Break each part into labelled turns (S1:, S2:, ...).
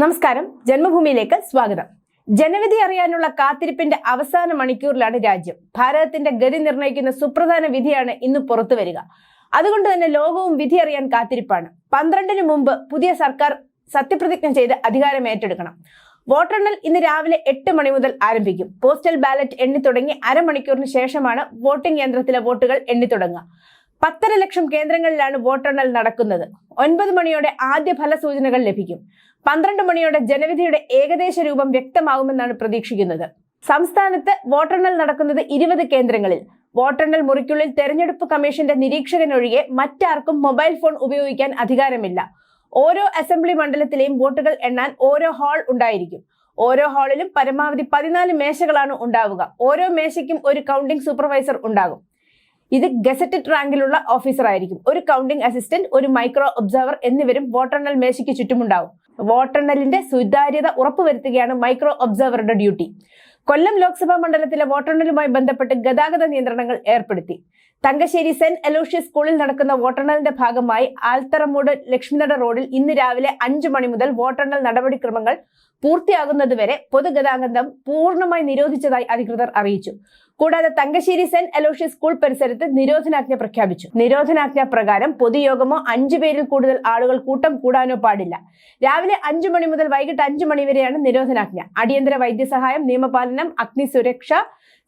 S1: നമസ്കാരം. ജന്മഭൂമിയിലേക്ക് സ്വാഗതം. ജനവിധി അറിയാനുള്ള കാത്തിരിപ്പിന്റെ അവസാന മണിക്കൂറിലാണ് രാജ്യം. ഭാരതത്തിന്റെ ഗതി നിർണയിക്കുന്ന സുപ്രധാന വിധിയാണ് ഇന്ന് പുറത്തു വരിക. അതുകൊണ്ട് തന്നെ ലോകവും വിധി അറിയാൻ കാത്തിരിപ്പാണ്. പന്ത്രണ്ടിന് മുമ്പ് പുതിയ സർക്കാർ സത്യപ്രതിജ്ഞ ചെയ്ത് അധികാരം ഏറ്റെടുക്കണം. വോട്ടെണ്ണൽ ഇന്ന് രാവിലെ എട്ട് മണി മുതൽ ആരംഭിക്കും. പോസ്റ്റൽ ബാലറ്റ് എണ്ണി തുടങ്ങി അരമണിക്കൂറിന് ശേഷമാണ് വോട്ടിംഗ് യന്ത്രത്തിലെ വോട്ടുകൾ എണ്ണി തുടങ്ങുക. പത്തര ലക്ഷം കേന്ദ്രങ്ങളിലാണ് വോട്ടെണ്ണൽ നടക്കുന്നത്. ഒൻപത് മണിയോടെ ആദ്യ ഫലസൂചനകൾ ലഭിക്കും. പന്ത്രണ്ട് മണിയോടെ ജനവിധിയുടെ ഏകദേശ രൂപം വ്യക്തമാകുമെന്നാണ് പ്രതീക്ഷിക്കുന്നത്. സംസ്ഥാനത്ത് വോട്ടെണ്ണൽ നടക്കുന്നത് ഇരുപത് കേന്ദ്രങ്ങളിൽ. വോട്ടെണ്ണൽ മുറിക്കുള്ളിൽ തെരഞ്ഞെടുപ്പ് കമ്മീഷന്റെ നിരീക്ഷകനൊഴികെ മറ്റാർക്കും മൊബൈൽ ഫോൺ ഉപയോഗിക്കാൻ അധികാരമില്ല. ഓരോ അസംബ്ലി മണ്ഡലത്തിലെയും വോട്ടുകൾ എണ്ണാൻ ഓരോ ഹാൾ ഉണ്ടായിരിക്കും. ഓരോ ഹാളിലും പരമാവധി പതിനാല് മേശകളാണ് ഉണ്ടാവുക. ഓരോ മേശയ്ക്കും ഒരു കൗണ്ടിംഗ് സൂപ്പർവൈസർ ഉണ്ടാകും. ഇത് ഗസറ്റഡ് റാങ്കിലുള്ള ഓഫീസർ ആയിരിക്കും. ഒരു കൗണ്ടിംഗ് അസിസ്റ്റന്റ് ഒരു മൈക്രോ ഒബ്സർവർ എന്നിവരും വോട്ടെണ്ണൽ മേശയ്ക്ക് ചുറ്റുമുണ്ടാവും. വോട്ടെണ്ണലിന്റെ സുതാര്യത ഉറപ്പുവരുത്തുകയാണ് മൈക്രോ ഒബ്സർവറുടെ ഡ്യൂട്ടി കൊല്ലം ലോക്സഭാ മണ്ഡലത്തിലെ വോട്ടെണ്ണലുമായി ബന്ധപ്പെട്ട് ഗതാഗത നിയന്ത്രണങ്ങൾ ഏർപ്പെടുത്തി. തങ്കശ്ശേരി സെന്റ് അലോഷ്യസ് സ്കൂളിൽ നടക്കുന്ന വോട്ടെണ്ണലിന്റെ ഭാഗമായി ആൽത്തറമൂട് ലക്ഷ്മിനട റോഡിൽ ഇന്ന് രാവിലെ അഞ്ചു മണി മുതൽ വോട്ടെണ്ണൽ നടപടിക്രമങ്ങൾ പൂർത്തിയാകുന്നതുവരെ പൊതുഗതാഗതം പൂർണമായി നിരോധിച്ചതായി അധികൃതർ അറിയിച്ചു. കൂടാതെ തങ്കശ്ശേരി സെന്റ് അലോഷ്യസ് സ്കൂൾ പരിസരത്ത് നിരോധനാജ്ഞ പ്രഖ്യാപിച്ചു. നിരോധനാജ്ഞ പ്രകാരം പൊതുയോഗമോ അഞ്ചു പേരിൽ കൂടുതൽ ആളുകൾ കൂട്ടം കൂടാനോ പാടില്ല. രാവിലെ അഞ്ചു മണി മുതൽ വൈകിട്ട് അഞ്ചു മണി വരെയാണ് നിരോധനാജ്ഞ. അടിയന്തര വൈദ്യസഹായം നിയമപാലനം അഗ്നി സുരക്ഷ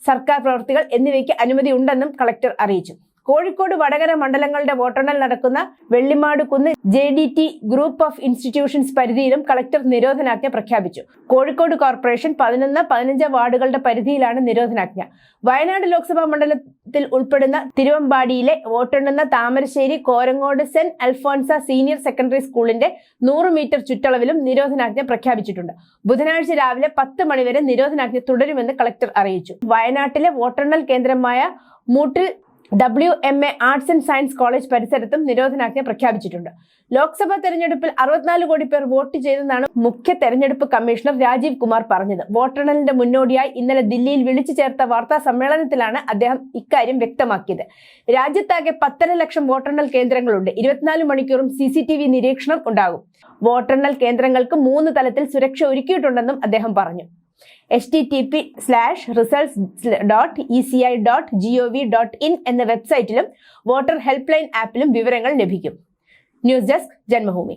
S1: സർക്കാർ പ്രവർത്തികൾ എന്നിവയ്ക്ക് അനുമതി ഉണ്ടെന്നും കളക്ടർ അറിയിച്ചു. കോഴിക്കോട് വടകര മണ്ഡലങ്ങളുടെ വോട്ടെണ്ണൽ നടക്കുന്ന Vellimadu Kunnu J D T group of institutions പരിധിയിലും collector നിരോധനാജ്ഞ പ്രഖ്യാപിച്ചു. കോഴിക്കോട് കോർപ്പറേഷൻ പതിനൊന്ന് പതിനഞ്ച് വാർഡുകളുടെ പരിധിയിലാണ് നിരോധനാജ്ഞ. വയനാട് ലോക്സഭാ മണ്ഡലത്തിൽ ഉൾപ്പെടുന്ന തിരുവമ്പാടിയിലെ വോട്ടെണ്ണുന്ന Thamarassery Korangad saint Alphonsa senior secondary സ്കൂളിന്റെ നൂറ് മീറ്റർ ചുറ്റളവിലും നിരോധനാജ്ഞ പ്രഖ്യാപിച്ചിട്ടുണ്ട്. ബുധനാഴ്ച രാവിലെ പത്ത് മണിവരെ നിരോധനാജ്ഞ തുടരുമെന്ന് കളക്ടർ അറിയിച്ചു. വയനാട്ടിലെ വോട്ടെണ്ണൽ കേന്ദ്രമായ മൂട്ടിൽ W M A arts and science college പരിസരത്തും നിരോധനാജ്ഞ പ്രഖ്യാപിച്ചിട്ടുണ്ട്. ലോക്സഭാ തെരഞ്ഞെടുപ്പിൽ അറുപത്തിനാല് കോടി പേർ വോട്ട് ചെയ്തെന്നാണ് മുഖ്യ തെരഞ്ഞെടുപ്പ് കമ്മീഷണർ രാജീവ് കുമാർ പറഞ്ഞത്. വോട്ടെണ്ണലിന്റെ മുന്നോടിയായി ഇന്നലെ ദില്ലിയിൽ വിളിച്ചു ചേർത്ത വാർത്താ സമ്മേളനത്തിലാണ് അദ്ദേഹം ഇക്കാര്യം വ്യക്തമാക്കിയത്. രാജ്യത്താകെ പത്തര ലക്ഷം വോട്ടെണ്ണൽ കേന്ദ്രങ്ങളുണ്ട്. ഇരുപത്തിനാല് മണിക്കൂറും സി സി ടി വി നിരീക്ഷണം ഉണ്ടാകും. വോട്ടെണ്ണൽ കേന്ദ്രങ്ങൾക്ക് മൂന്ന് തലത്തിൽ സുരക്ഷ ഒരുക്കിയിട്ടുണ്ടെന്നും അദ്ദേഹം പറഞ്ഞു. H T T P slash results dot E C I dot G O V dot in എന്ന വെബ്സൈറ്റിലും വോട്ടർ ഹെൽപ്പ് ലൈൻ ആപ്പിലും വിവരങ്ങൾ ലഭിക്കും. News desk Janmabhumi